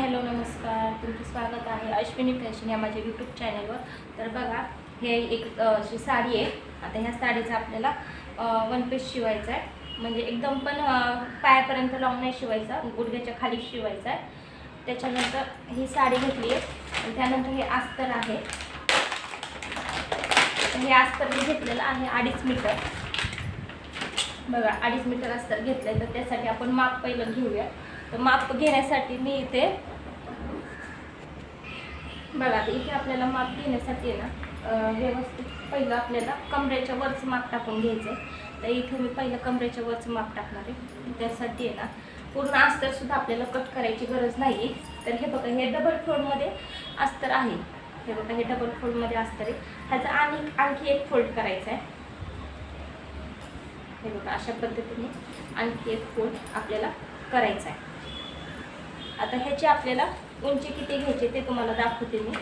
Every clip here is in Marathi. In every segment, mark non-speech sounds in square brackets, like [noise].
हॅलो नमस्कार. तुमचं स्वागत आहे अश्विनी फॅशन या माझ्या यूट्यूब चॅनलवर तर बघा हे एक अशी साडी आहे. आता ह्या साडीचा आपल्याला वन पीस शिवायचा आहे. म्हणजे एकदम पण पायापर्यंत लावून नाही शिवायचा. गुडघ्याच्या खाली शिवायचा आहे. त्याच्यानंतर ही साडी घेतली आहे. आणि त्यानंतर हे अस्तर आहे. हे अस्तर मी घेतलेलं आहे अडीच मीटर. बघा अडीच मीटर अस्तर घेतलं तर त्यासाठी आपण माप पहिलं घेऊया. तर माप घेण्यासाठी मी इथे बघा इथे आपल्याला माप घेण्यासाठी ना व्यवस्थित पहिलं आपल्याला कमरेच्या वरचं माप टाकून घ्यायचं आहे तर इथे मी पहिलं कमरेच्या वरचं माप टाकणार आहे. त्यासाठी आहे ना पूर्ण अस्तर सुद्धा आपल्याला कट करायची गरज नाही तर हे बघा हे डबल फोल्डमध्ये अस्तर आहे. हे बघा हे डबल फोल्डमध्ये अस्तर आहे. ह्याचा आणि आणखी एक फोल्ड करायचा आहे हे बघा अशा पद्धतीने आणखी एक फोल्ड आपल्याला करायचा आहे आता ह्याची आपल्याला उंची किती घ्यायची ते तुम्हाला दाखवते मी.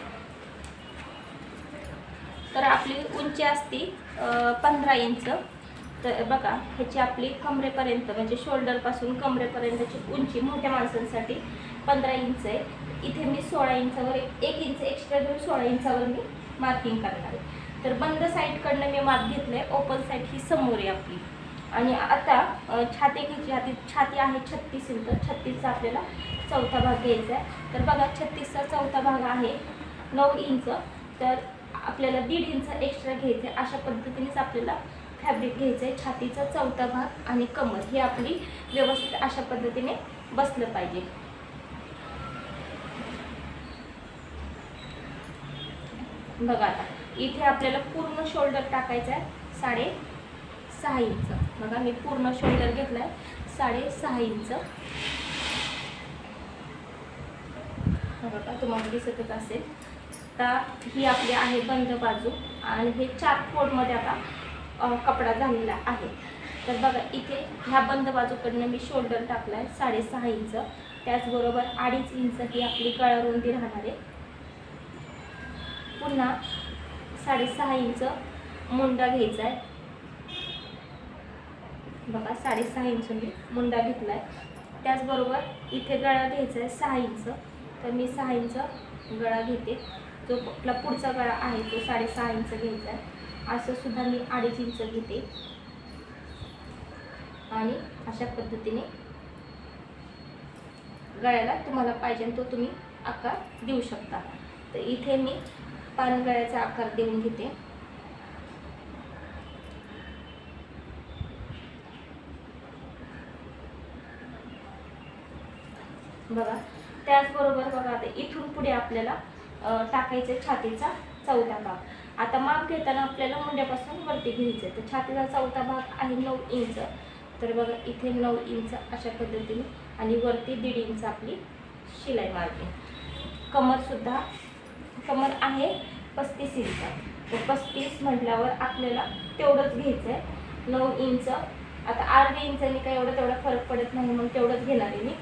तर आपली उंची असती पंधरा इंच. तर बघा ह्याची आपली कमरेपर्यंत म्हणजे शोल्डरपासून कमरेपर्यंतची उंची मोठ्या माणसांसाठी पंधरा इंच आहे. इथे मी सोळा इंचावर एक इंच एक्स्ट्रा घेऊन सोळा इंचावर मी मार्किंग करणार आहे. तर बंद साईडकडनं मी माप घेतलं आहे ओपन साईड ही समोर आहे आपली. आणि आता छाती घ्यायची आधी छाती आहे छत्तीस इंच. छत्तीसचा आपल्याला चौथा भाग घ्यायचा आहे. तर बघा छत्तीसचा चौथा भाग आहे नऊ इंच. तर आपल्याला दीड इंच एक्स्ट्रा घ्यायचं आहे. अशा पद्धतीनेच आपल्याला फॅब्रिक घ्यायचं आहे. छातीचा चौथा भाग आणि कमर ही आपली व्यवस्थित अशा पद्धतीने बसलं पाहिजे. बघा आता इथे आपल्याला पूर्ण शोल्डर टाकायचं आहे. साडे सहा इंच. बघा मी पूर्ण शोल्डर घेतला आहे साडेसहा इंच. बघा तुम्हाला दिसतच असेल. आता ही आपली आहे बंद बाजू आणि हे चार फोडमध्ये आता कपडा झालेला आहे. तर बघा इथे ह्या बंद बाजूकडनं मी शोल्डर टाकला आहे साडेसहा इंच. त्याचबरोबर अडीच इंच ही आपली गळारुंदी राहणार आहे. पुन्हा साडेसहा इंच मुंडा घ्यायचा आहे बघा साडेसहा इंच मी मुंडा घेतला आहे त्याचबरोबर इथे गळा घ्यायचा आहे सहा इंच. तर मी सहा इंच गळा घेते. जो आपला पुढचा गळा आहे तो साडेसहा इंच घ्यायचा आहे. असं सुद्धा मी अडीच इंच घेते. आणि अशा पद्धतीने गळ्याला तुम्हाला पाहिजे तो तुम्ही आकार देऊ शकता. तर इथे मी पानगळ्याचा आकार देऊन घेते. बघा. त्याचबरोबर बघा आता इथून पुढे आपल्याला टाकायचं आहे छातीचा चौथा भाग. आता माप घेताना आपल्याला मुंड्यापासून वरती घ्यायचं आहे तर छातीचा चौथा भाग आहे नऊ इंच. तर बघा इथे नऊ इंच अशा पद्धतीने आणि वरती दीड इंच आपली शिलाई मारते. कमरसुद्धा कमर आहे पस्तीस इंच. तर पस्तीस म्हटल्यावर आपल्याला तेवढंच घ्यायचं आहे नऊ इंच. आता अर्धे इंचाने काय एवढं तेवढा फरक पडत नाही म्हणून तेवढंच घेणार आहे मी.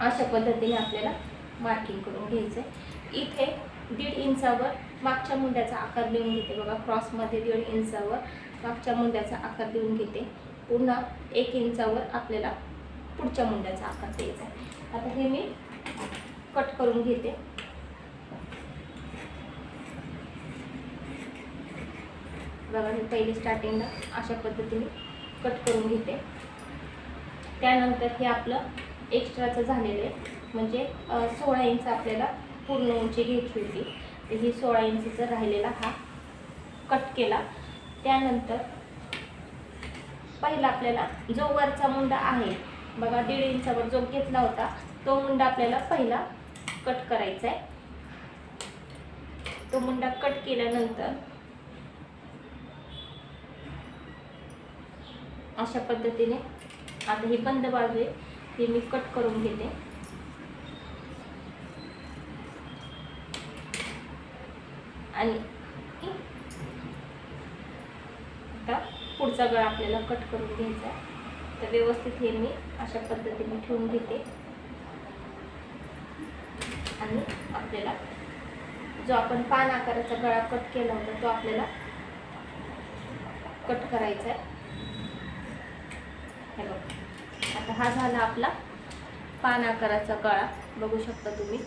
अशा पद्धतीने आपल्याला मार्किंग करून घ्यायचं आहे इथे दीड इंचावर मागच्या मुंड्याचा आकार देऊन घेते बघा. क्रॉसमध्ये दीड इंचावर मागच्या मुंड्याचा आकार देऊन घेते. पुन्हा एक इंचावर आपल्याला पुढच्या मुंड्याचा आकार द्यायचा आहे. आता हे मी कट करून घेते. बघा मी पहिले स्टार्टिंगला अशा पद्धतीने कट करून घेते. त्यानंतर हे आपलं एक्स्ट्राचं झालेलं आहे. म्हणजे सोळा इंच आपल्याला पूर्ण उंची घ्यायची होती. तर ही सोळा इंचीचा राहिलेला हा कट केला. त्यानंतर पहिला आपल्याला जो वरचा मुंडा आहे बघा दीड इंचावर जो घेतला होता तो मुंडा आपल्याला पहिला कट करायचा आहे. तो मुंडा कट केल्यानंतर अशा पद्धतीने आता ही बंद बाजू आहे. हे मी कट करून घेते. आणि आता पुढचा गळा आपल्याला कट करून घ्यायचा आहे. तर व्यवस्थित हे मी अशा पद्धतीने ठेवून घेते. आणि आपल्याला जो आपण पान आकाराचा गळा कट केला होता तो आपल्याला कट करायचा आहे. हे बघ. आता हा झाला आपला पान आकाराचा गळा बघू शकता तुम्ही.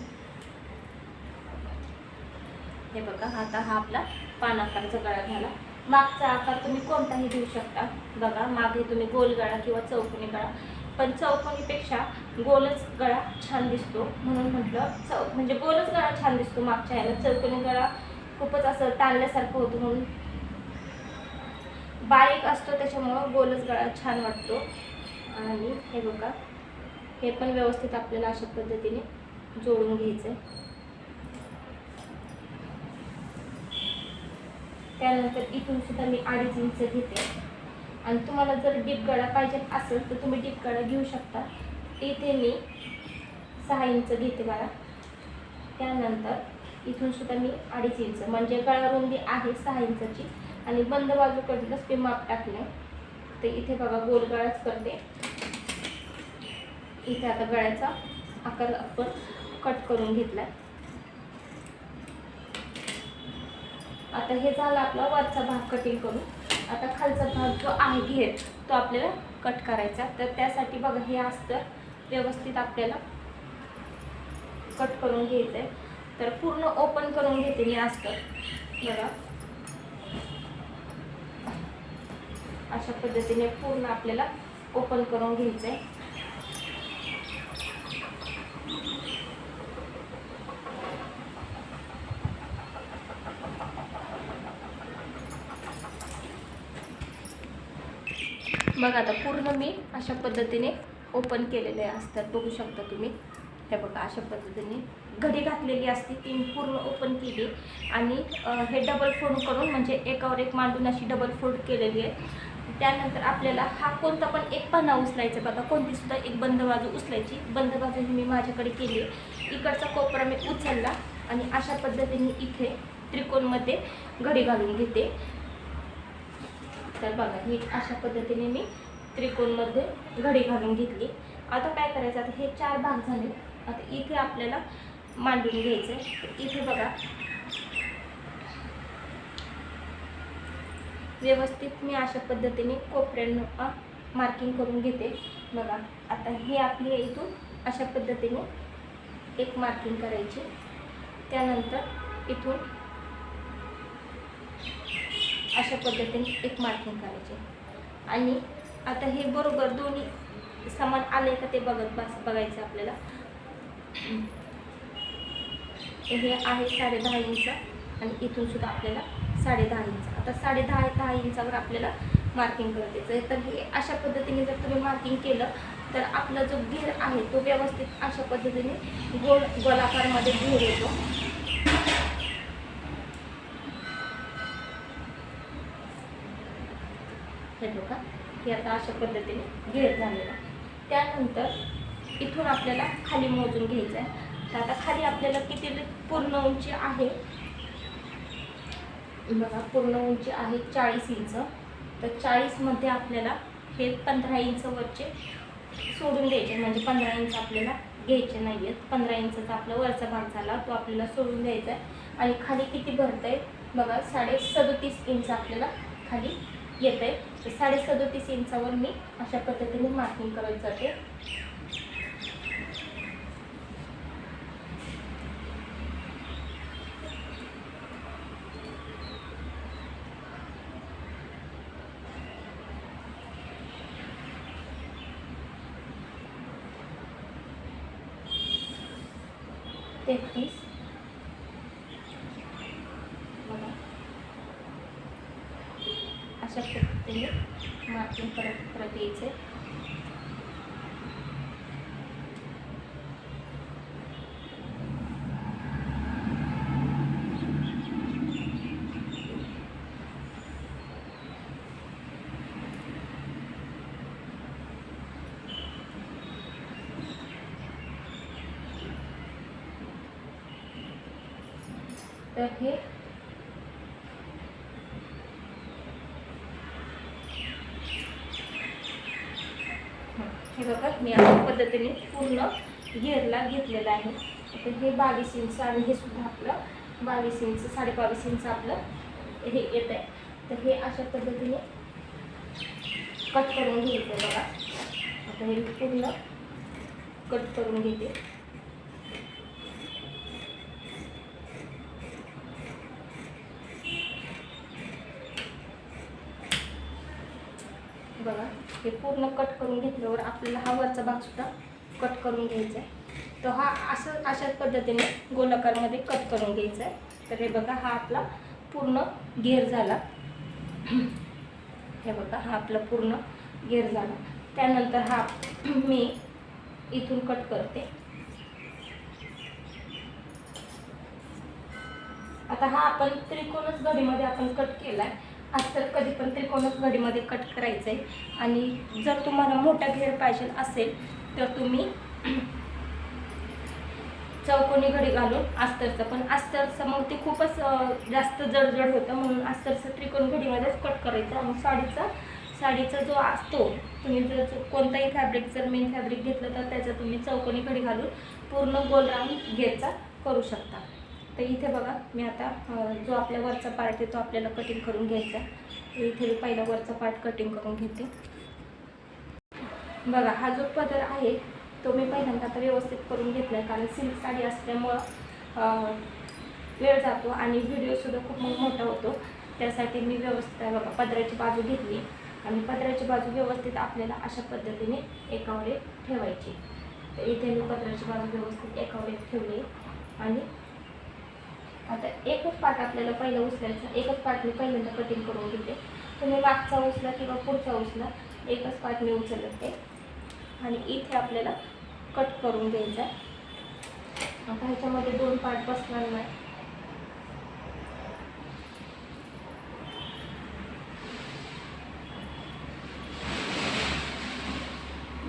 हे बघा आता हा आपला पान आकाराचा गळा झाला. मागचा आकार तुम्ही कोणताही देऊ शकता. बघा मागे तुम्ही गोल गळा किंवा चौकोनी गळा पण चौकोनीपेक्षा गोलच गळा छान दिसतो. म्हणून म्हटलं चौ म्हणजे गोलच गळा छान दिसतो मागच्या ह्याला. चौकोनी गळा खूपच असं ताणल्यासारखं होतं म्हणून. बारीक असतो त्याच्यामुळं गोलच गळा छान वाटतो. आणि हे बघा हे पण व्यवस्थित आपल्याला अशा पद्धतीने जोडून घ्यायचं आहे त्यानंतर इथून सुद्धा मी अडीच इंच घेते. आणि तुम्हाला जर डीप गळा पाहिजे असेल तर तुम्ही डीप गळा घेऊ शकता. इथे मी सहा इंच घेते मला त्यानंतर इथून सुद्धा मी अडीच इंच म्हणजे गळा रुंदी आहे सहा इंचाची. आणि बंद बाजूकडूनच मी माप टाकले तर इथे बघा गोल गळाच करते. इथे आता गळ्याचा आकार आपण कट करून घेतलाय. आता हे झालं आपला वरचा भाग कटिंग करून. आता खालचा भाग जो आहे घेर तो आपल्याला कट करायचा. तर त्यासाठी बघा हे अस्तर व्यवस्थित आपल्याला कट करून घ्यायचं आहे तर पूर्ण ओपन करून घेते मी अस्तर बघा. अशा पद्धतीने पूर्ण आपल्याला ओपन करून घ्यायचं आहे बघा आता पूर्ण मी अशा पद्धतीने ओपन केलेले असतात. बघू शकता तुम्ही. हे बघा अशा पद्धतीने घडी घातलेली असते ती पूर्ण ओपन केली. आणि हे डबल फोल्ड करून म्हणजे एकावर एक मांडून अशी डबल फोल्ड केलेली आहे. त्यानंतर आपल्याला हा कोणता पण एक पाना उचलायचा बघा. कोणती सुद्धा एक बंद बाजू उचलायची. बंद बाजू ही मी माझ्याकडे केली आहे. इकडचा कोपरा मी उचलला आणि अशा पद्धतीने इथे त्रिकोणमध्ये घडी घालून घेते. तर बघा ही अशा पद्धतीने मी त्रिकोणमध्ये घडी घालून घेतली. आता काय करायचं? आता हे चार भाग झाले. आता इथे आपल्याला मांडून घ्यायचं आहे इथे बघा व्यवस्थित मी अशा पद्धतीने कोपऱ्यांना मार्किंग करून घेते. बघा आता हे आपली इथून अशा पद्धतीने एक मार्किंग करायची. त्यानंतर इथून अशा पद्धतीने एक मार्किंग करायचे. आणि आता हे बरोबर दोन्ही समान आले का ते बघत बस बघायचं आपल्याला. हे आहे साडे दहा इंच आणि इथून सुद्धा आपल्याला साडे दहा इंच आता साडे दहा दहा इंचावर आपल्याला मार्किंग करत. आहे तर हे अशा पद्धतीने जर तुम्ही मार्किंग केलं तर आपला जो घेर आहे तो व्यवस्थित अशा पद्धतीने गोल गोलाकारमध्ये घेर येतो. हे बघा हे आता अशा पद्धतीने घेर झालेला त्यानंतर इथून आपल्याला खाली मोजून घ्यायचं आहे. तर आता खाली आपल्याला किती पूर्ण उंची आहे? बघा पूर्ण उंची आहे चाळीस इंच. तर चाळीसमध्ये आपल्याला हे पंधरा इंच वरचे सोडून द्यायचे. म्हणजे पंधरा इंच आपल्याला घ्यायचे नाही आहेत पंधरा इंचाचा आपला वरचा भाग झाला तो आपल्याला सोडून द्यायचा आहे. आणि खाली किती भरतं आहे बघा साडे सदोतीस इंच आपल्याला खाली येत आहे तर साडे सदोतीस इंचावर मी अशा पद्धतीने मार्किंग करत जाते. तेहतीस. बघा. अशा पद्धतीने मार्किंग करत परत यायचं. आहे हे हे बघा मी अशा पद्धतीने पूर्ण घेरला घेतलेलं आहे. तर हे बावीस इंच आणि हे सुद्धा आपलं बावीस इंच साडेबावीस इंच आपलं हे येत आहे. तर हे अशा पद्धतीने कट करून घ्यायचं बघा. आता हे पूर्ण कट करून घेते बघा हे पूर्ण कट करून घेतल्यावर आपल्याला हा वरचा भाग सुद्धा कट करून घ्यायचा आहे. तर हा असं अशाच पद्धतीने गोलाकारमध्ये कट करून घ्यायचा आहे. तर हे बघा हा आपला पूर्ण घेर झाला. हे बघा हा आपला पूर्ण घेर झाला. त्यानंतर हा [clears throat] मी इथून कट करते. आता हा आपण त्रिकोणच घडीमध्ये आपण कट केला आहे तर कधी पण त्रिकोणच घडीमध्ये कट करायचं आहे आणि जर तुम्हाला मोठा घेर पाहिजे असेल तर तुम्ही चौकोनी घडी घालून अस्तरचं. पण अस्तरचं मग ते खूपच जास्त जडजड होतं म्हणून अस्तरचं त्रिकोण घडीमध्येच कट करायचं. आणि साडीचा साडीचा जो असतो तुम्ही जर कोणताही फॅब्रिक जर मेन फॅब्रिक घेतलं तर त्याचा तुम्ही चौकोनी घडी घालून पूर्ण गोल राऊंड घेरचा करू शकता. तर इथे बघा मी आता जो आपल्या वरचा पार्ट आहे तो आपल्याला कटिंग करून घ्यायचा. आहे. तर इथे मी पहिला वरचा पार्ट कटिंग करून घेते. बघा हा जो पदर आहे तो मी पहिल्यांदा आता व्यवस्थित करून घेतला आहे कारण सिल्क साडी असल्यामुळं वेळ जातो आणि व्हिडिओसुद्धा खूप मग मोठा होतो. त्यासाठी मी व्यवस्थित बघा पदराची बाजू घेतली. आणि पदराची बाजू व्यवस्थित आपल्याला अशा पद्धतीने एकावर एक ठेवायची. तर इथे मी पदराची बाजू व्यवस्थित एकावर एक ठेवली. आणि आता एकच पार्ट आपल्याला पहिलं उचलायचं एकच पार्ट मी पहिल्यांदा कटिंग करून घेते. तुम्ही मागचा उचला किंवा पुढचा उचला एकच पार्ट मी उचलत. ते आणि इथे आपल्याला कट करून घ्यायचं आहे. आता ह्याच्यामध्ये दोन पार्ट बसणार नाही.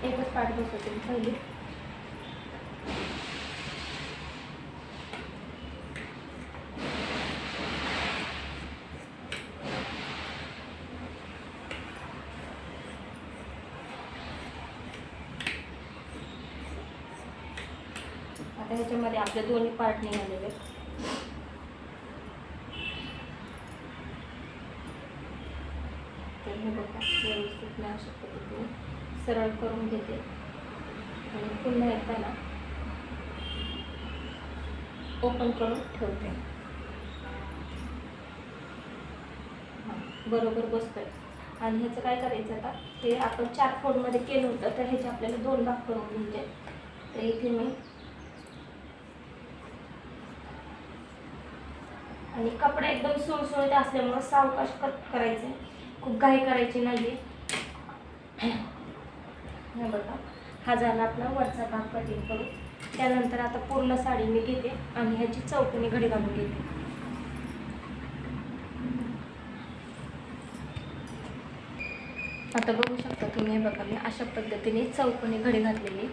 एकच पार्ट बसवते पहिली आता ह्याच्यामध्ये आपले दोन्ही पार्ट निघालेले आहेत. तर हे बघा व्यवस्थित नाही अशा पद्धतीने सरळ करून घेते. आणि पुन्हा एकदा ना ओपन करून ठेवते. बरोबर बसतोय. आणि ह्याचं काय करायचं आता? हे आपण चार फोडमध्ये केलं होतं तर ह्याचे आपल्याला दोन भाग करून घ्यायचे. तर इथे मी आणि कपडे एकदम सुळसुळीत असल्यामुळं सावकाश कट करायचे. खूप घाई करायची नाही हे बघा हा झाला आपला वरचा भाग कटिंग करून. त्यानंतर आता पूर्ण साडी मी घेते आणि ह्याची चौकोनी घडी घालून घेते. आता बघू शकता तुम्ही हे बघा मी अशा पद्धतीने चौकोनी घडी घातलेली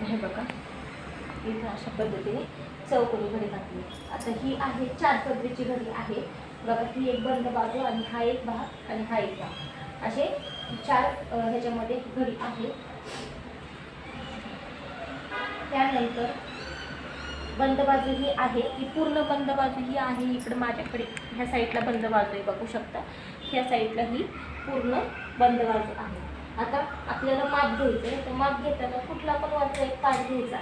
हे बघा इथं अशा पद्धतीने चौकोनी घडी घातली आता ही आहे चार पदरीची घडी आहे. बघा ही एक बंद बाजू आणि हा एक भाग आणि हा एक भाग. असे चार ह्याच्यामध्ये घडी आहे. त्यानंतर बंद बाजू ही आहे. ही पूर्ण बंद बाजू ही आहे. इकडं माझ्याकडे ह्या साईडला बंद बाजू आहे बघू शकता. ह्या साईडला ही पूर्ण बंद बाजू आहे. आता आपल्याला माप घ्यायचं आहे तर माप घेताना कुठला पण वरचा एक पाठ घ्यायचा.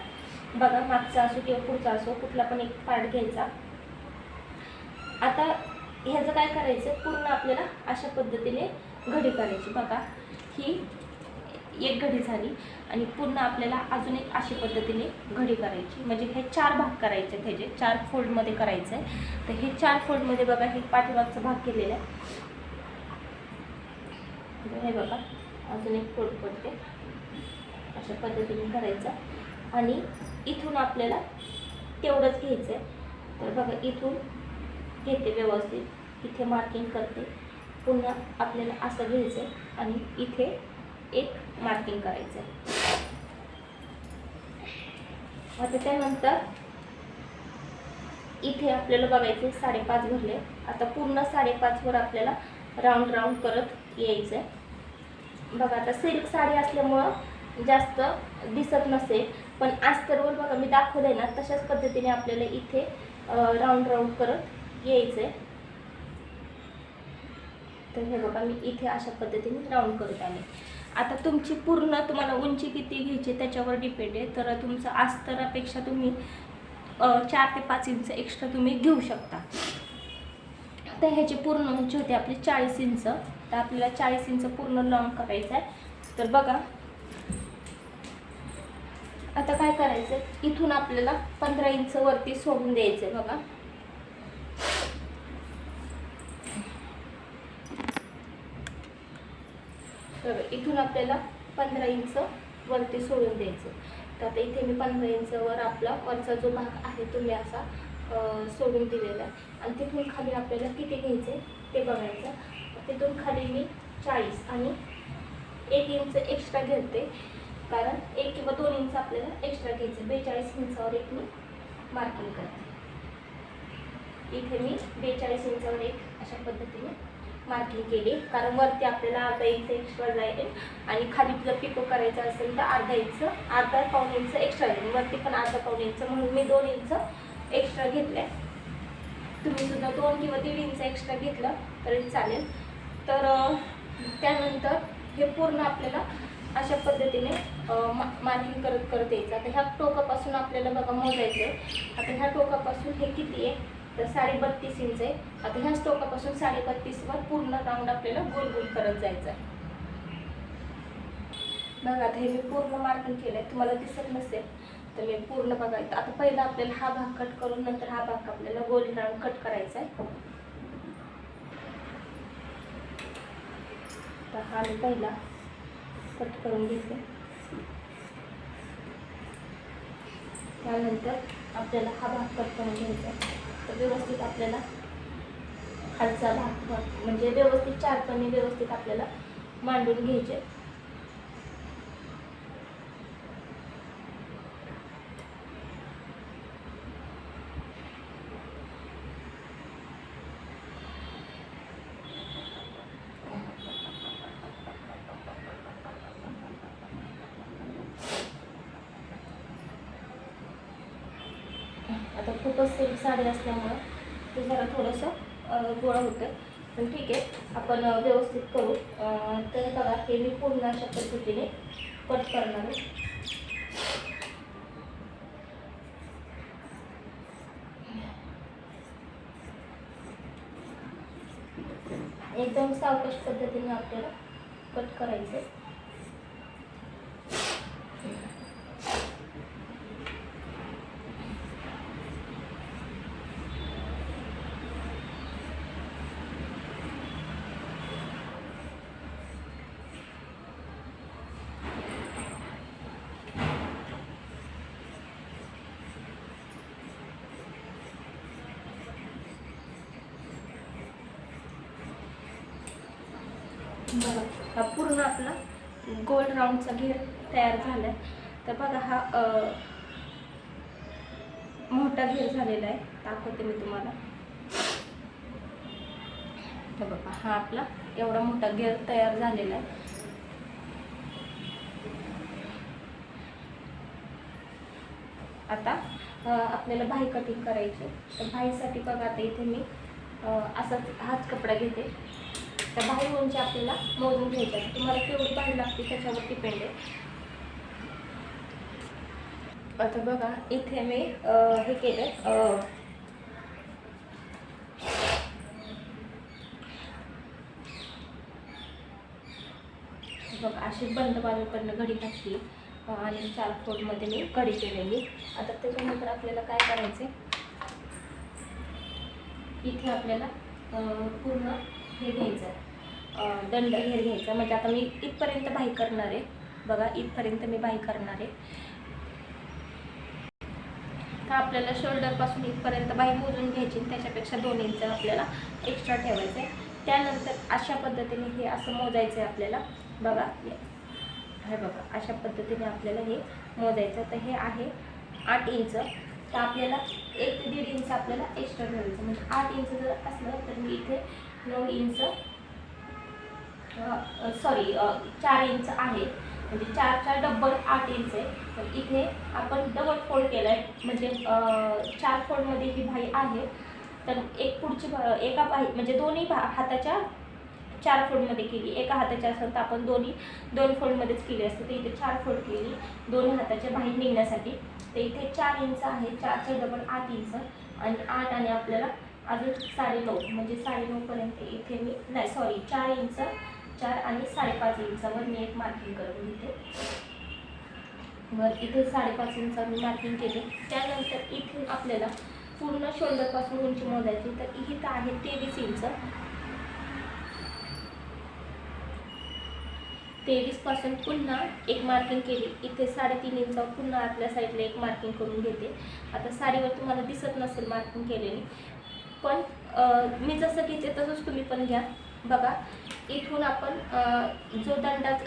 बघा मागचा असो किंवा पुढचा असो कुठला पण एक पार्ट घ्यायचा. आता ह्याचं काय करायचं? पूर्ण आपल्याला अशा पद्धतीने घडी करायची बघा ही एक घडी झाली आणि पूर्ण आपल्याला अजून एक अशा पद्धतीने घडी करायची. म्हणजे हे चार भाग करायचे त्याचे चार फोल्डमध्ये करायचं आहे तर हे चार फोल्डमध्ये बघा हे पाठीमागचा भाग केलेला आहे. हे बघा अजून एक फोल्ड पडते. अशा पद्धतीने करायचं. आणि इथून आपल्याला तेवढंच घ्यायचं आहे तर बघा इथून घेते व्यवस्थित. इथे मार्किंग करते. पुन्हा आपल्याला असं घ्यायचं आहे आणि इथे एक मार्किंग करायचं आहे आता त्यानंतर इथे आपल्याला बघायचे साडेपाच भरले. आता पूर्ण साडेपाचवर आपल्याला राऊंड राऊंड करत यायचं आहे बघा आता सिल्क साडी असल्यामुळं जास्त दिसत नसेल. पण अस्तरवर बघा मी दाखवलंय ना तशाच पद्धतीने आपल्याला इथे राऊंड राऊंड करत यायचं आहे तर हे बघा मी इथे अशा पद्धतीने राऊंड करत आले आता तुमची पूर्ण तुम्हाला उंची किती घ्यायची त्याच्यावर डिपेंड आहे. तर तुमचं अस्तरापेक्षा तुम्ही चार ते पाच इंच एक्स्ट्रा तुम्ही घेऊ शकता. तर ह्याची पूर्ण उंची होती आपली चाळीस इंच. तर आपल्याला चाळीस इंच पूर्ण लॉंग करायचं आहे तर बघा आता काय करायचं? इथून आपल्याला पंधरा इंच वरती सोडून द्यायचं आहे बघा तर इथून आपल्याला पंधरा इंच वरती सोडून द्यायचं तर आता इथे मी पंधरा इंचवर आपला वरचा जो भाग आहे तो मी असा सोडून दिलेला आहे. आणि तिथून खाली आपल्याला किती घ्यायचे ते बघायचं. तिथून खाली मी चाळीस आणि एक इंच एक्स्ट्रा घेते. कारण एक किंवा दोन इंच आपल्याला एक्स्ट्रा घ्यायचं बेचाळीस इंचावर एक मी मार्किंग करते. इथे मी बेचाळीस इंचावर एक अशा पद्धतीने मार्किंग केली. कारण वरती आपल्याला अर्धा इंच एक्स्ट्रा जाईल आणि खाली जर पिको करायचं असेल तर अर्धा इंच अर्धा पाऊन इंच एक्स्ट्रा येईल. वरती पण अर्धा पाऊन इंच म्हणून मी दोन इंच एक्स्ट्रा घेतले तुम्ही सुद्धा दोन किंवा दीड इंच एक्स्ट्रा घेतलं तरी चालेल. तर त्यानंतर हे पूर्ण आपल्याला अशा पद्धतीने मार्किंग करत करत यायचं. आता ह्या टोकापासून आपल्याला बघा मोजायचं आहे. आता ह्या टोकापासून हे किती आहे? तर साडे बत्तीस इंच आहे. आता ह्याच टोकापासून साडे बत्तीसवर पूर्ण राऊंड आपल्याला गोल गोल करत जायचं आहे. बघा आता हे मी पूर्ण मार्किंग केलं आहे तुम्हाला दिसत नसेल तर मी पूर्ण बघायचं आता पहिला आपल्याला हा भाग कट करून नंतर हा भाग आपल्याला गोल राऊंड कट करायचा आहे. तर हा मी पहिला कट करून घेते. त्यानंतर आपल्याला हा भाग कट करून घ्यायचा तर व्यवस्थित आपल्याला खालचा भाग भाग म्हणजे व्यवस्थित चारपणे व्यवस्थित आपल्याला मांडून घ्यायचे आता खूपच सिल्क साडी असल्यामुळं ते जरा थोडंसं गोळं होतं. पण ठीक आहे आपण व्यवस्थित करू. तर बघा हे मी पूर्ण अशा पद्धतीने कट करणार आहे. एकदम सावकाश पद्धतीने आपल्याला कट करायचं आहे. बघा हा पूर्ण आपला गोल राऊंडचा घेर तयार झाला आहे तर बघा हा मोठा घेर झालेला आहे. दाखवते मी तुम्हाला. तर बघा हा आपला एवढा मोठा घेर तयार झालेला आहे. आता आपल्याला भाई कटिंग करायची तर भाईसाठी बघा आता इथे मी असाच हाच कपडा घेते. तर बाहेर उंची आपल्याला मोजून घ्यायची आहे. तुम्हाला केवढी बाहेर लागते त्याच्यावर डिपेंड आहे आता बघा इथे मी हे केलं बघा अशी बंद बाजूकडनं घडी टाकली आणि चार फोल्डमध्ये मी कडी केलेली. आता त्याच्यानंतर आपल्याला काय करायचं इथे आपल्याला पूर्ण हे घ्यायचं आहे दंड हे घ्यायचा. म्हणजे आता मी इथपर्यंत बाही करणार आहे. बघा इथपर्यंत मी बाही करणार आहे. तर आपल्याला शोल्डरपासून इथपर्यंत बाही मोजून घ्यायची आणि त्याच्यापेक्षा दोन इंच आपल्याला एक्स्ट्रा ठेवायचं आहे त्यानंतर अशा पद्धतीने हे असं मोजायचं आहे आपल्याला. बघा हे- हे बघा अशा पद्धतीने आपल्याला हे मोजायचं. तर हे आहे आठ इंच तर आपल्याला एक ते दीड इंच आपल्याला एक्स्ट्रा ठेवायचं. म्हणजे आठ इंच जर असलं तर मी इथे नऊ इंच सॉरी चार इंच आहे. म्हणजे चारच्या डबल आठ इंच आहे. तर इथे आपण डबल फोल्ड केला आहे म्हणजे चार फोल्डमध्ये ही भाई आहे. तर एक पुढची एका भाई म्हणजे दोन्ही भा हाताच्या चार फोल्डमध्ये केली. एका हाताच्या असेल तर आपण दोन्ही दोन फोल्डमध्येच केली असते. तर इथे चार फोल्ड केली. दोन हाताच्या बाहेर निघण्यासाठी. तर इथे चार इंच आहे. चारच्या डबल आठ इंच आणि आठ आणि आपल्याला अजून साडे नऊ म्हणजे साडे नऊपर्यंत इथे मी नाही सॉरी चार इंच चार आणि साडेपाच इंचावर मी एक मार्किंग करून घेते. वर इथे साडेपाच इंचावर मी मार्किंग केले. त्यानंतर इथून आपल्याला पूर्ण शोल्डरपासून उंची मोजायची तर इथं आहे तेवीस इंच. तेवीसपासून पुन्हा एक मार्किंग केली. इथे साडेतीन इंचावर पुन्हा आतल्या साईडला एक मार्किंग करून घेते. आता साडीवर तुम्हाला दिसत नसेल मार्किंग केलेली. पण मी जसं घेते तसंच तुम्ही पण घ्या. बघा इथून आपण जो दंडाच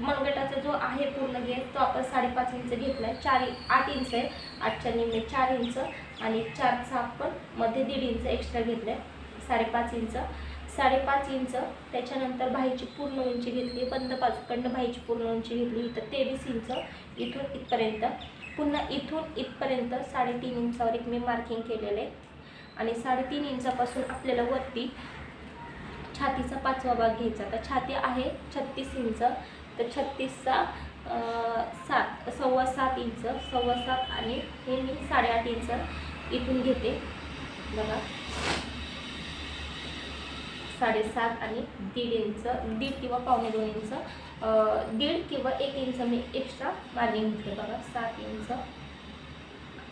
मनगटाचा जो आहे पूर्ण घेत तो आपण साडेपाच इंच घेतला आहे चार आठ इंच आहे. आठच्या निम्मे चार इंच आणि चारचा आपण मध्ये दीड इंच एक्स्ट्रा घेतलं आहे साडेपाच इंच. साडेपाच इंच त्याच्यानंतर भाईची पूर्ण उंची घेतली बंद बाजूकडनं भाईची पूर्ण उंची घेतली इथं तेवीस इंच इथून इथपर्यंत. पुन्हा इथून इथपर्यंत साडेतीन इंचावर एक मी मार्किंग केलेलं आहे. आणि साडेतीन इंचापासून आपल्याला वरती छातीचा पाचवा भाग घ्यायचा. तर छाती आहे छत्तीस इंच. तर छत्तीसचा सात सव्वा सात इंच सव्वा सात आणि हे मी साडेआठ इंच इथून घेते. बघा. साडेसात आणि दीड इंच दीड किंवा पावणे दोन इंच दीड किंवा एक इंच मी एक्स्ट्रा मार्जिन घेते बघा सात इंच.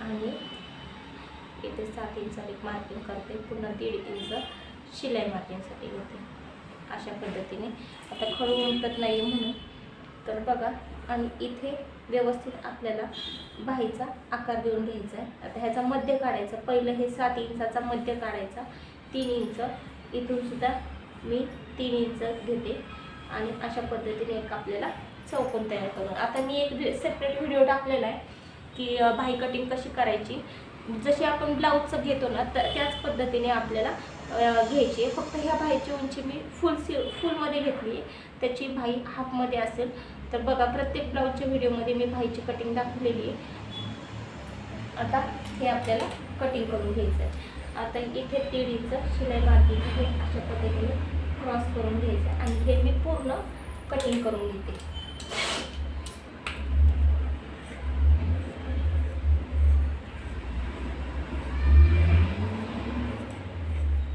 आणि इथे सात इंच एक मार्किंग करते. पुन्हा दीड इंच. शिलाई मार्किंगसाठी घेते अशा पद्धतीने. आता खडू उमटत नाही म्हणून. तर बघा आणि इथे व्यवस्थित आपल्याला बाहीचा आकार देऊन घ्यायचा आहे. आता ह्याचा मध्य काढायचा. पहिलं हे सात इंचाचा मध्य काढायचा. तीन इंच. इथून सुद्धा मी तीन इंच घेते. आणि अशा पद्धतीने एक आपल्याला चौकोन तयार करून. आता मी एक सेपरेट व्हिडिओ टाकलेला आहे की भाई बाही कटिंग कशी करायची. जशी आपण ब्लाऊजचं घेतो ना तर त्याच पद्धतीने आपल्याला घ्यायची. फक्त ह्या भाईची उंची मी फुल सी फुलमध्ये घेतली. आहे त्याची भाई हाफमध्ये असेल. तर बघा प्रत्येक ब्लाऊजच्या व्हिडिओमध्ये मी भाईची कटिंग दाखवलेली आहे. आता हे आपल्याला कटिंग करून घ्यायचं आहे. आता इथे दीड इंच शिलाई मार्किंग हे अशा पद्धतीने क्रॉस करून घ्यायचं आहे. आणि हे मी पूर्ण कटिंग करून घेते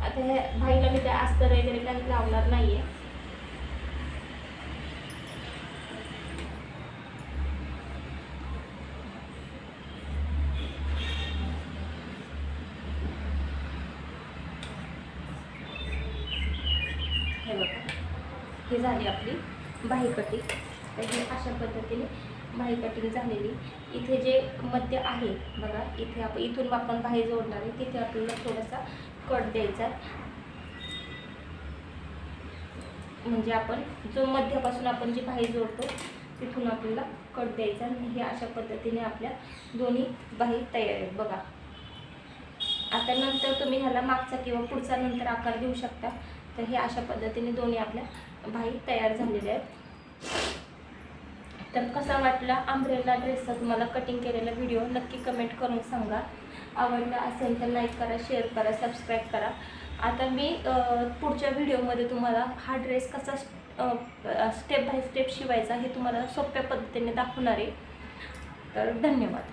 आता हे भाईला मी काय अस्तर वगैरे काही लावणार नाही हे ही झाली आपली बाही कटिंग तर ही अशा पद्धतीने बाही कटिंग झालेली. इथे जे मध्य आहे बघा इथे आपण इथून आपण बाही जोडणार आहे तिथे आपल्याला थोडासा कट द्यायचा म्हणजे आपण जो मध्यापासून आपण जी बाही जोडतो तिथून आपल्याला कट द्यायचा आणि हे अशा पद्धतीने आपल्या दोन्ही बाही तयार आहेत. बघा. आता नंतर तुम्ही ह्याला मागचा किंवा पुढचा नंतर आकार देऊ शकता. तर हे अशा पद्धतीने दोन्ही आपल्या बाही तयार झालेल्या आहेत. तर कसा वाटला आंब्रेला ड्रेसचा तुम्हाला कटिंग केलेला व्हिडिओ नक्की कमेंट करून सांगा. आवडला असेल तर लाईक करा शेअर करा सबस्क्राईब करा. आता मी पुढच्या व्हिडिओमध्ये तुम्हाला हा ड्रेस कसा स्टेप बाय स्टेप शिवायचा हे तुम्हाला सोप्या पद्धतीने दाखवणार आहे. तर धन्यवाद.